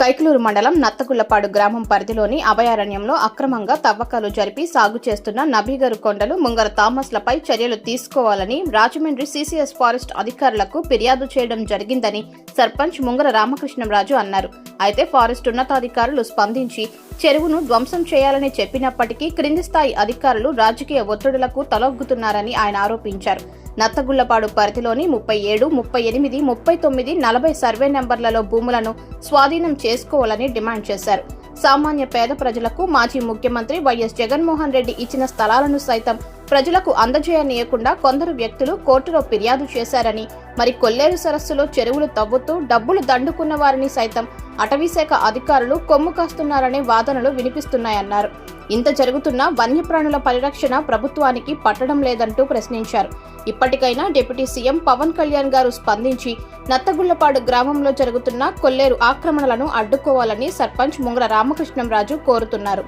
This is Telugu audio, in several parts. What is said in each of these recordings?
కైకలూరు మండలం నత్తగుళ్ళపాడు గ్రామం పరిధిలోని అభయారణ్యంలో అక్రమంగా తవ్వకాలు జరిపి సాగు చేస్తున్న నబీగరు కొండలు ముంగర థామస్లపై చర్యలు తీసుకోవాలని రాజమండ్రి సీసీఎస్ ఫారెస్ట్ అధికారులకు ఫిర్యాదు చేయడం జరిగిందని సర్పంచ్ ముంగర రామకృష్ణంరాజు అన్నారు. అయితే ఫారెస్ట్ ఉన్నతాధికారులు స్పందించి చెరువును ధ్వంసం చేయాలని చెప్పినప్పటికీ క్రింది స్థాయి అధికారులు రాజకీయ ఒత్తిడులకు తలొగ్గుతున్నారని ఆయన ఆరోపించారు. నత్తగుళ్ళపాడు పరిధిలోని ముప్పై ఏడు ముప్పై ఎనిమిది ముప్పై తొమ్మిది నలభై సర్వే నెంబర్లలో భూములను స్వాధీనం చేసుకోవాలని డిమాండ్ చేశారు. సామాన్య పేద ప్రజలకు మాజీ ముఖ్యమంత్రి వైఎస్ జగన్మోహన్ రెడ్డి ఇచ్చిన స్థలాలను సైతం ప్రజలకు అందజేయనీయకుండా కొందరు వ్యక్తులు కోర్టులో ఫిర్యాదు చేశారని మరి కొల్లేరు సరస్సులో చెరువులు తవ్వుతూ డబ్బులు దండుకున్న వారిని సైతం అటవీశాఖ అధికారులు కొమ్ము కాస్తున్నారనే వాదనలు వినిపిస్తున్నాయన్నారు. ఇంత జరుగుతున్నా వన్యప్రాణుల పరిరక్షణ ప్రభుత్వానికి పట్టడం లేదంటూ ప్రశ్నించారు. ఇప్పటికైనా డిప్యూటీ సీఎం పవన్ కళ్యాణ్ గారు స్పందించి నత్తగుళ్ళపాడు గ్రామంలో జరుగుతున్న కొల్లేరు ఆక్రమణలను అడ్డుకోవాలని సర్పంచ్ ముంగర రామకృష్ణంరాజు కోరుతున్నారు.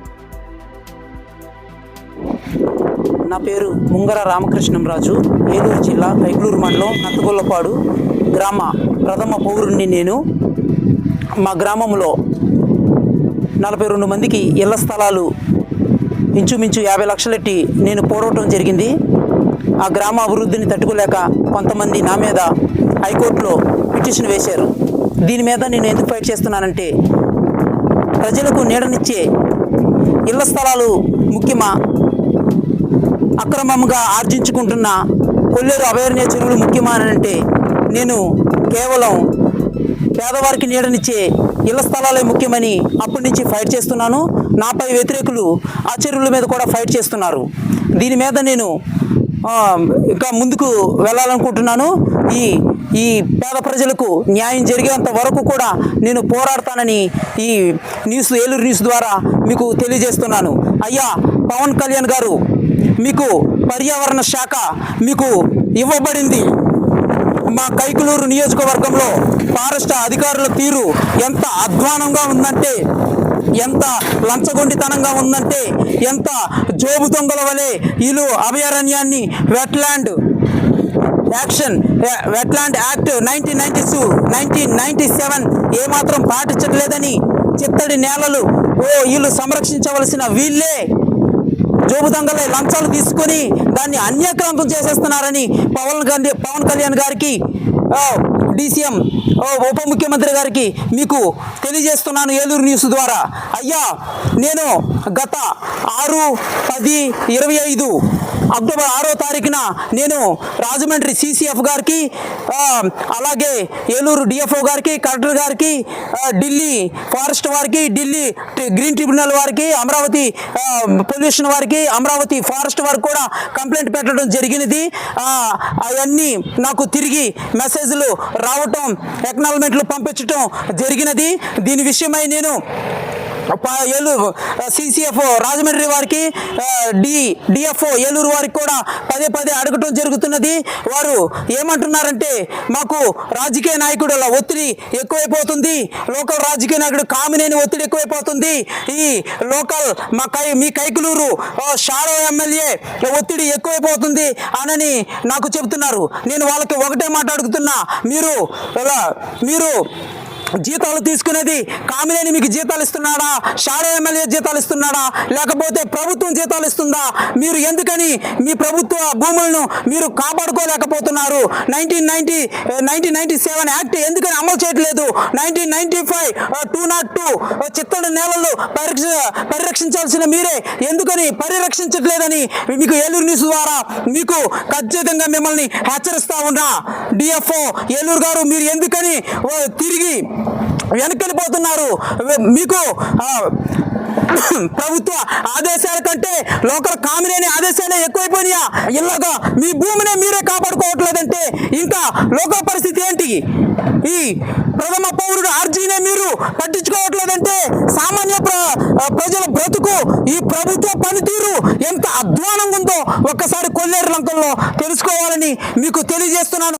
నా పేరు ముంగర రామకృష్ణంరాజు. ఏలూరు జిల్లా కైకలూరు మండలం నత్తగొల్లపాడు గ్రామ ప్రథమ పౌరుణ్ణి నేను. మా గ్రామంలో నలభై రెండు మందికి ఇళ్ళ స్థలాలు ఇంచుమించు యాభై లక్షలెట్టి నేను పోరాటం జరిగింది. ఆ గ్రామ అభివృద్ధిని తట్టుకోలేక కొంతమంది నా మీద హైకోర్టులో పిటిషన్ వేశారు. దీని మీద నేను ఎందుకు ఫైట్ చేస్తున్నానంటే ప్రజలకు నీడనిచ్చే ఇళ్ళ స్థలాలు ముఖ్యమా? అక్రమంగా ఆర్జించుకుంటున్న కొల్లేరు అభయారణ్య చెరువులు ముఖ్యమా అని అంటే నేను కేవలం పేదవారికి నీడనిచ్చే ఇళ్ళ స్థలాలే ముఖ్యమని అప్పటి నుంచి ఫైట్ చేస్తున్నాను. నాపై వ్యతిరేకులు ఆ మీద కూడా ఫైట్ చేస్తున్నారు. దీని మీద నేను ఇంకా ముందుకు వెళ్ళాలనుకుంటున్నాను. ఈ ఈ పేద ప్రజలకు న్యాయం జరిగేంత వరకు కూడా నేను పోరాడతానని ఈ న్యూస్ ఏలూరు న్యూస్ ద్వారా మీకు తెలియజేస్తున్నాను. అయ్యా పవన్ కళ్యాణ్ గారు మీకు పర్యావరణ శాఖ మీకు ఇవ్వబడింది. మా కైకులూరు నియోజకవర్గంలో ఫారెస్ట్ అధికారుల తీరు ఎంత అధ్వానంగా ఉందంటే ఎంత లంచగొండితనంగా ఉందంటే ఎంత జోబు దొంగల వలె వీళ్ళు అభయారణ్యాన్ని wetland action wetland act nineteen ninety two nineteen ninety seven ఏమాత్రం పాటించట్లేదని చిత్తడి నేలలు ఓ వీళ్ళు సంరక్షించవలసిన వీళ్ళే జోబు దొంగలే లంచాలు తీసుకొని దాన్ని అన్యక్రాంతం చేసేస్తున్నారని పవన్ గాంధీ పవన్ కళ్యాణ్ గారికి డీసీఎం ఉప ముఖ్యమంత్రి గారికి మీకు తెలియజేస్తున్నాను ఏలూరు న్యూస్ ద్వారా. అయ్యా నేను గత ఆరు పది ఇరవై ఐదు అక్టోబర్ ఆరో తారీఖున నేను రాజమండ్రి సిసిఎఫ్ గారికి అలాగే ఏలూరు డిఎఫ్ఓ గారికి కలెక్టర్ గారికి ఢిల్లీ ఫారెస్ట్ వారికి ఢిల్లీ గ్రీన్ ట్రిబ్యునల్ వారికి అమరావతి పొల్యూషన్ వారికి అమరావతి ఫారెస్ట్ వారికి కూడా కంప్లైంట్ పెట్టడం జరిగినది. అవన్నీ నాకు తిరిగి మెసేజ్లు రావటం ఎక్నాలమెంట్లు పంపించటం జరిగినది. దీని విషయమై నేను ఏలూరు సిసిఎఫ్ రాజమండ్రి వారికి డి డిఎఫ్ఓ ఏలూరు వారికి కూడా పదే పదే అడగటం జరుగుతున్నది. వారు ఏమంటున్నారంటే మాకు రాజకీయ నాయకుడుల ఒత్తిడి ఎక్కువైపోతుంది. లోకల్ రాజకీయ నాయకుడు కామినేని ఒత్తిడి ఎక్కువైపోతుంది. ఈ లోకల్ మా కై మీ కైకులూరు షారో షాడో ఎమ్మెల్యే ఒత్తిడి ఎక్కువైపోతుంది అనని నాకు చెబుతున్నారు. నేను వాళ్ళకి ఒకటే మాట్లాడుతున్నా మీరు మీరు జీతాలు తీసుకునేది కామినేని మీకు జీతాలు ఇస్తున్నాడా? షాడో ఎమ్మెల్యే జీతాలు ఇస్తున్నాడా? లేకపోతే ప్రభుత్వం జీతాలు ఇస్తుందా? మీరు ఎందుకని మీ ప్రభుత్వ భూములను మీరు కాపాడుకోలేకపోతున్నారు? Nineteen ninety nineteen ninety seven act ఎందుకని అమలు చేయట్లేదు? Nineteen ninety five two not two చిత్తడి నేలలు పరిరక్ష పరిరక్షించాల్సిన మీరే ఎందుకని పరిరక్షించట్లేదని మీకు ఏలూరు న్యూస్ ద్వారా మీకు ఖచ్చితంగా మిమ్మల్ని హెచ్చరిస్తా ఉన్నా. డిఎఫ్ఓ ఏలూరు గారు మీరు ఎందుకని ఓ, తిరిగి వెనకెళ్ళిపోతున్నారు. మీకు ప్రభుత్వ ఆదేశాల కంటే లోకల్ కామినేని ఆదేశాలే ఎక్కువైపోయినాయా? ఇలాగా మీ భూమిని మీరే కాపాడుకోవట్లేదంటే ఇంకా లోకల్ పరిస్థితి ఏంటి? ఈ ప్రథమ పౌరుడు ఆర్జీనే మీరు పట్టించుకోవట్లేదంటే సామాన్య ప్ర- ప్రజల బ్రతుకు ఈ ప్రభుత్వ పనితీరు ఎంత అధ్వానంగా ఉందో ఒక్కసారి కొల్లేరు లంకల్లో తెలుసుకోవాలని మీకు తెలియజేస్తున్నాను.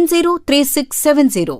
703670.